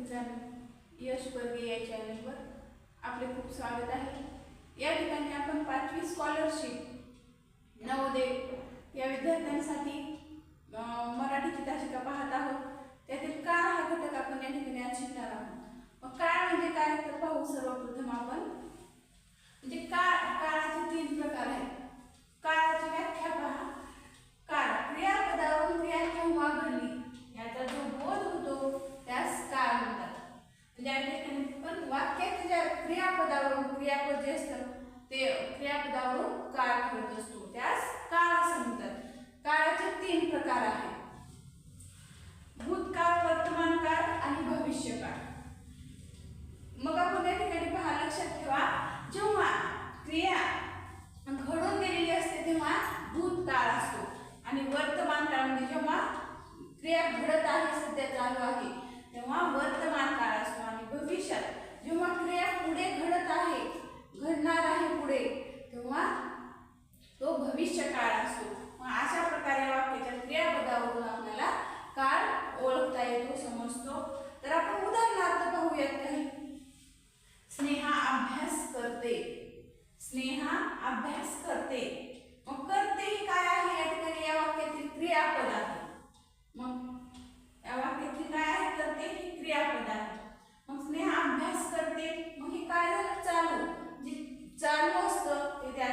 मित्रांनो यश बर्गे या चॅनलवर आपले खूप स्वागत आहे. या ठिकाणी आपण पाचवी स्कॉलरशिप नवोदय या विद्यार्थ्यांसाठी मराठी मराठीची पाहत आहोत. त्यातील काळ हा घटक आपण या ठिकाणी आज शिकणार आहोत? मग काळ म्हणजे काय? तर पाहू सर्वप्रथम आपण. म्हणजे काळ काळाचे तीन प्रकार आहेत काळाची व्याख्या पहा काळ क्रियापदावरून क्रिया केव्हा घडली याचा जो बोध होतो त्यास काळ म्हणतात म्हणजे या ठिकाणी पण वाक्यात ज्या क्रियापदावरून क्रियापद जे असतं ते क्रियापदावरून काळ करत असतो त्यास काळ असं म्हणतात काळाचे तीन प्रकार आहेत भूतकाळ वर्तमान काळ आणि भविष्य काळ मग आपण या ठिकाणी पहा लक्षात ठेवा जेव्हा क्रिया घडून गेलेली असते तेव्हा भूतकाळ असतो आणि वर्तमान काळ म्हणजे जेव्हा क्रिया घडत आहे सध्या चालू आहे तेव्हा वर्तमान काळ असतो आणि भविष्यात जेव्हा क्रिया पुढे घडत आहे घडणार आहे पुढे तेव्हा तो भविष्य काळ असतो मग अशा प्रकारे वाक्याच्या क्रियापदावरून आपल्याला काळ ओळखता येतो समजतो तर आपण उदाहरणार्थ पाहूयात काही स्नेहा अभ्यास करते स्नेहा अभ्यास करते. मग करते ही काय आहे? या ठिकाणी या वाक्यातील क्रियापद आहे मग या वाक्यातील काय आहे? करते ही क्रियापद आहे मग स्नेहा अभ्यास करते. मग हे काय झालं? चालू. जे चालू असतं ते त्या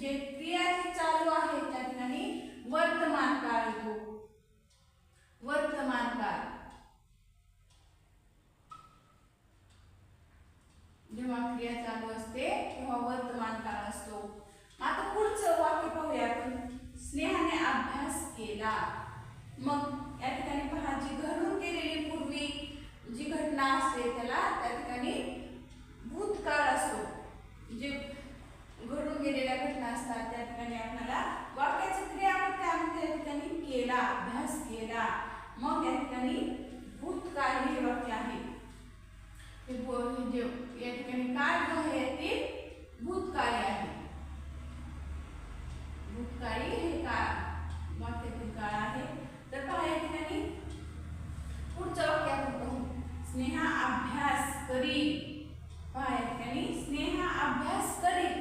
जे क्रिया जी चालू आहे त्या ठिकाणी वर्तमान काळ येतो. वर्तमान काळ. क्रिया चालू असते किंवा वर्तमान काळ असतो. आता पुढचं वाक्य पाहूया आपण. स्नेहाने अभ्यास केला. मग या ठिकाणी पहा जी घडून गेलेली पूर्वी जी घटना असते त्याला त्या ठिकाणी भूतकाळ असतो जे घडून गेलेल्या घटना असतात त्या ठिकाणी आपल्याला वाक्याचं क्रियापद काय म्हणते या ठिकाणी केला अभ्यास केला मग या ठिकाणी भूतकाळ हे वाक्य आहे हे बो- हे जे या ठिकाणी काळ जो आहे ते भूतकाळी आहे भूतकाळी हे काळ वाक्यातील काळ आहे तर पहा या ठिकाणी पुढचं वाक्य आपण पाहू स्नेहा अभ्यास करील पहा या ठिकाणी स्नेहा अभ्यास करील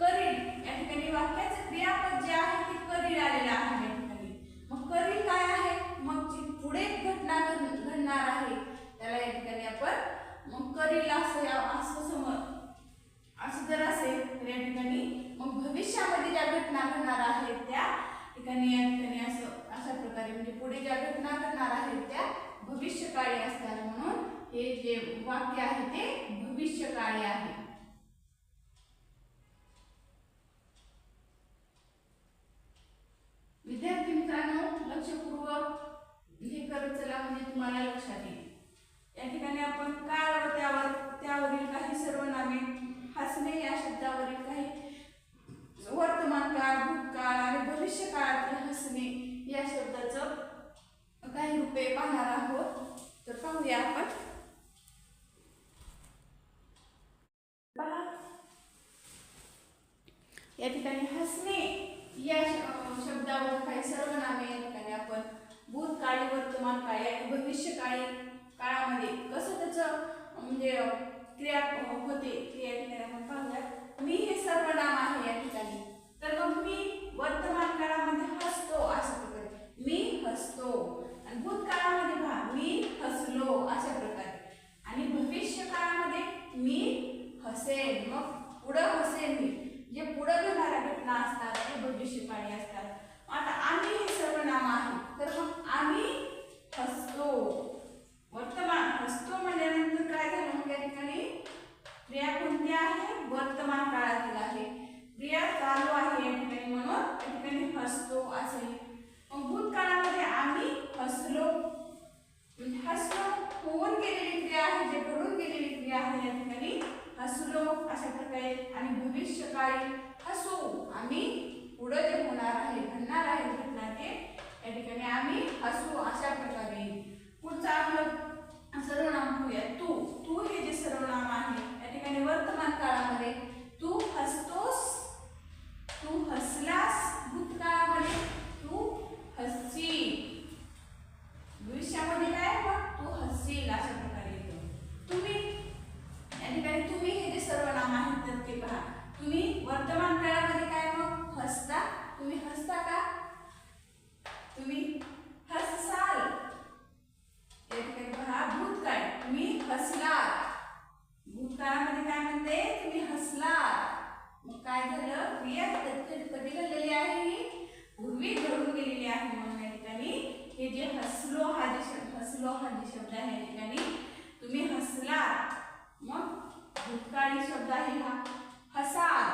करील या ठिकाणी वाक्याचं क्रियापद जे आहे ते करील आलेलं आहे या ठिकाणी मग करील काय आहे मग जी पुढे घटना घड- घडणार आहे त्याला या ठिकाणी आपण मग करील असं या- असं समज असं जर असेल तर या ठिकाणी मग भविष्यामध्ये ज्या घटना घडणार आहेत त्या ठिकाणी या ठिकाणी असं अशा प्रकारे म्हणजे पुढे ज्या घटना घडणार आहेत त्या भविष्यकाळी असतात म्हणून हे जे वाक्य आहे ते भविष्यकाळी आहे विद्यार्थी मित्रांनो लक्षपूर्वक हे करत चला म्हणजे तुम्हाला लक्षात येईल या ठिकाणी आपण काळ व त्यावर त्यावरील काही सर्वनामे हसणे या शब्दावरील काही वर्तमान काळ भूतकाळ आणि भविष्य काळातील हसणे या शब्दाचं काही रूपे पाहणार आहोत तर पाहूया आपण पहा या ठिकाणी हसणे या श- शब्दावर काही सर्वनामे या ठिकाणी आपण भूतकाळी वर्तमान काळी आणि भविष्यकाळी काळामध्ये कसं त्याचं म्हणजे क्रिया होते क्रिया या ठिकाणी आपण पाहूया. मी हे सर्वनाम आहे या ठिकाणी. तर मग मी वर्तमान काळामध्ये हसतो असं प्रकारे मी हसतो आणि भूतकाळामध्ये पहा मी हसलो अशा प्रकारे आणि भविष्य काळामध्ये मी हसेन मग पुढं हसेन मी जे पुढं घडणाऱ्या घटना असतात ते भविष्यकाळी असतात आता आम्ही हे सर्वनाम आहे तर मग आम्ही हसतो वर्तमान हसतो म्हणल्यानंतर काय झालं मग या ठिकाणी क्रिया कोणती आहे वर्तमान काळातील आहे क्रिया चालू आहे या ठिकाणी म्हणून या ठिकाणी हसतो असेल मग भूतकाळामध्ये आम्ही हसलो म्हणजे हसलो होऊन गेलेली क्रिया आहे जे घडून गेलेली क्रिया आहे या ठिकाणी हसलो अशा प्रकारे आणि भविष्यकाळी हसू आम्ही पुढे जे होणार आहे घडणार आहे घटना ते या ठिकाणी आम्ही हसू अशा प्रकारे. पुढचं आपलं सर्वनाम घेऊया तू तू हे जे सर्वनाम आहे या ठिकाणी वर्तमान काळामध्ये काय झालं? क्रिया कधी घडलेली आहे? ही पूर्वी घडून गेलेली आहे म्हणून या ठिकाणी. हे जे हसलो हा जे शब्द हसलो हा जे शब्द आहे या ठिकाणी. तुम्ही हसला मग भूतकाळी शब्द आहे हा. हसाल.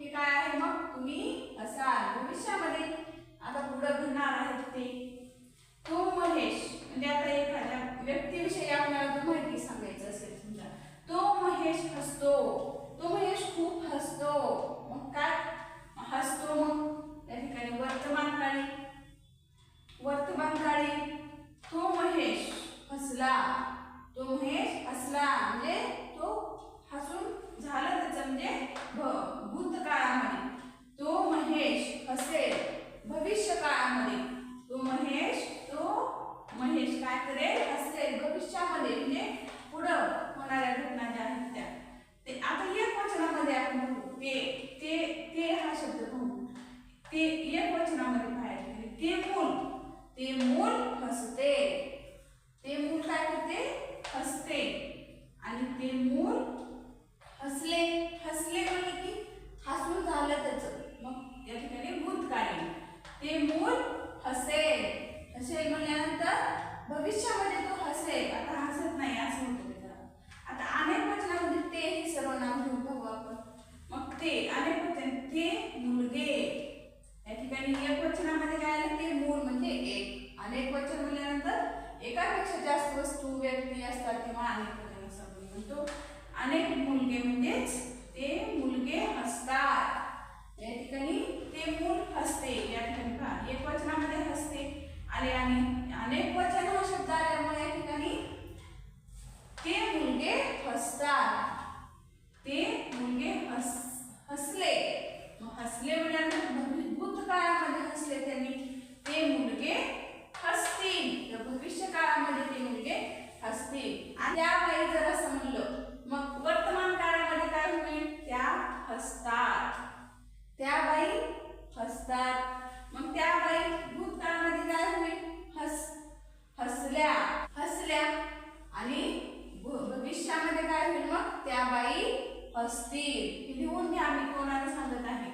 हे काय आहे मग? तुम्ही हसाल. भविष्यामध्ये आता पुढं घडणार ते. तो महेश. म्हणजे आता एखाद्या व्यक्तीविषयी आपल्याला माहिती सांगायचं असेल समजा. तो महेश हसतो. खूप हसतो. मग काय? हसतो मग. त्या ठिकाणी वर्तमान काळी. वर्तमान काळी तो महेश हसला तो महेश हसला म्हणजे तो हसून झालं त्याचं म्हणजे भ- भूतकाळामध्ये तो महेश हसेल भविष्य काळामध्ये तो महेश तो महेश काय करेल हसेल भविष्यामध्ये म्हणजे पुढं होणाऱ्या घटना ज्या आहेत त्या ते आता एक वचनामध्ये आपण बघू ते ते ते हा शब्द बघू ते एक वचनामध्ये बाहेर गेले. ते मूल ते मूल हसते ते मूल काय करते हसते आणि ते मूल हसले हसले म्हणजे की हसून झालं त्याचं. मग या ठिकाणी भूतकाळी ते मूल हसेल. हसेल म्हणल्यानंतर भविष्यामध्ये तो हसेल. आता हसत नाही असं होतं त्याचं. आता अनेक वचनामध्ये ते हे सर्वनाम घेऊन पाहू आपण. मग ते अनेक वचन ते मुलगे. या ठिकाणी एक वचनामध्ये काय आलं? ते मूल म्हणजे एक. अनेक वचन म्हणल्यानंतर एकापेक्षा जास्त वस्तू व्यक्ती असतात किंवा अनेक वचन असं आपण म्हणतो अनेक मुलगे म्हणजेच ते मुलगे हसतात या ठिकाणी ते मूल हसते या ठिकाणी पहा एक वचनामध्ये हसते आले आणि अनेक वचन हा शब्द आल्यामुळे या ठिकाणी ते मुलगे हसतात ते मुलगे हस हसले मग हसले म्हटल्यानंतर भवि- भूतकाळामध्ये हसले त्यांनी ते मुलगे हसतील तर भविष्य काळामध्ये ते मुलगे हसतील आणि त्या बाई जर असं म्हणलं मग वर्तमान काळामध्ये काय होईल त्या हसतात त्या बाई हसतात मग त्या बाई भूतकाळामध्ये काय होईल हस हसल्या हसल्या आणि भ- भविष्यामध्ये काय होईल मग त्या बाई हसतील हे लिहून घ्या मी कोणाला सांगत आहे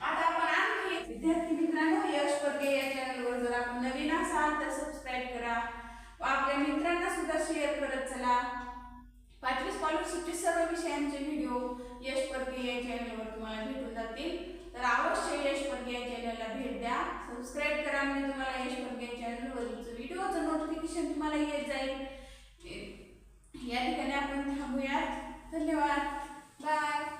आता आपण आणखी एक विद्यार्थी मित्रांनो यश परके या चॅनलवर जर आपण नवीन असाल तर सबस्क्राईब करा व आपल्या मित्रांना सुद्धा शेअर करत चला पाचवी स्कॉलरशिपचे सर्व विषयांचे व्हिडिओ यश परके या चॅनलवर तुम्हाला भेटून जातील. तर अवश्य यश परके या चॅनलला भेट द्या. सबस्क्राईब करा म्हणजे तुम्हाला यश परके चॅनलवरील व्हिडिओचं नोटिफिकेशन तुम्हाला येत जाईल. या ठिकाणी आपण थांबूयात. धन्यवाद. बाय